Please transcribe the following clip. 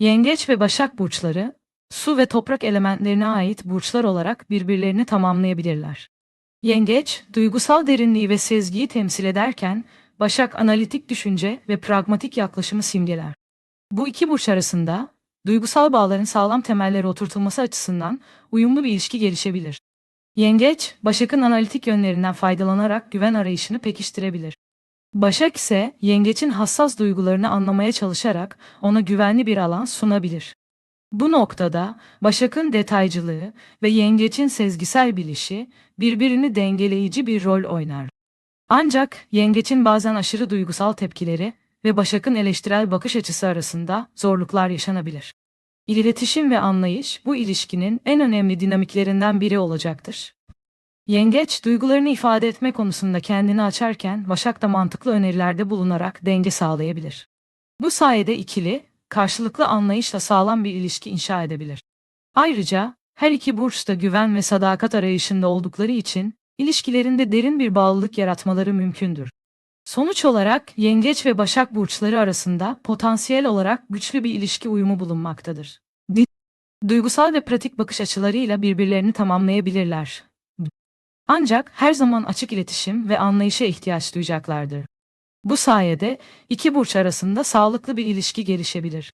Yengeç ve Başak burçları, su ve toprak elementlerine ait burçlar olarak birbirlerini tamamlayabilirler. Yengeç, duygusal derinliği ve sezgiyi temsil ederken, Başak analitik düşünce ve pragmatik yaklaşımı simgeler. Bu iki burç arasında, duygusal bağların sağlam temelleri oturtulması açısından uyumlu bir ilişki gelişebilir. Yengeç, Başak'ın analitik yönlerinden faydalanarak güven arayışını pekiştirebilir. Başak ise yengeçin hassas duygularını anlamaya çalışarak ona güvenli bir alan sunabilir. Bu noktada Başak'ın detaycılığı ve yengeçin sezgisel bilişi birbirini dengeleyici bir rol oynar. Ancak yengeçin bazen aşırı duygusal tepkileri ve Başak'ın eleştirel bakış açısı arasında zorluklar yaşanabilir. İletişim ve anlayış bu ilişkinin en önemli dinamiklerinden biri olacaktır. Yengeç duygularını ifade etme konusunda kendini açarken Başak da mantıklı önerilerde bulunarak denge sağlayabilir. Bu sayede ikili, karşılıklı anlayışla sağlam bir ilişki inşa edebilir. Ayrıca her iki burç da güven ve sadakat arayışında oldukları için ilişkilerinde derin bir bağlılık yaratmaları mümkündür. Sonuç olarak Yengeç ve Başak burçları arasında potansiyel olarak güçlü bir ilişki uyumu bulunmaktadır. Duygusal ve pratik bakış açılarıyla birbirlerini tamamlayabilirler. Ancak her zaman açık iletişim ve anlayışa ihtiyaç duyacaklardır. Bu sayede iki burç arasında sağlıklı bir ilişki gelişebilir.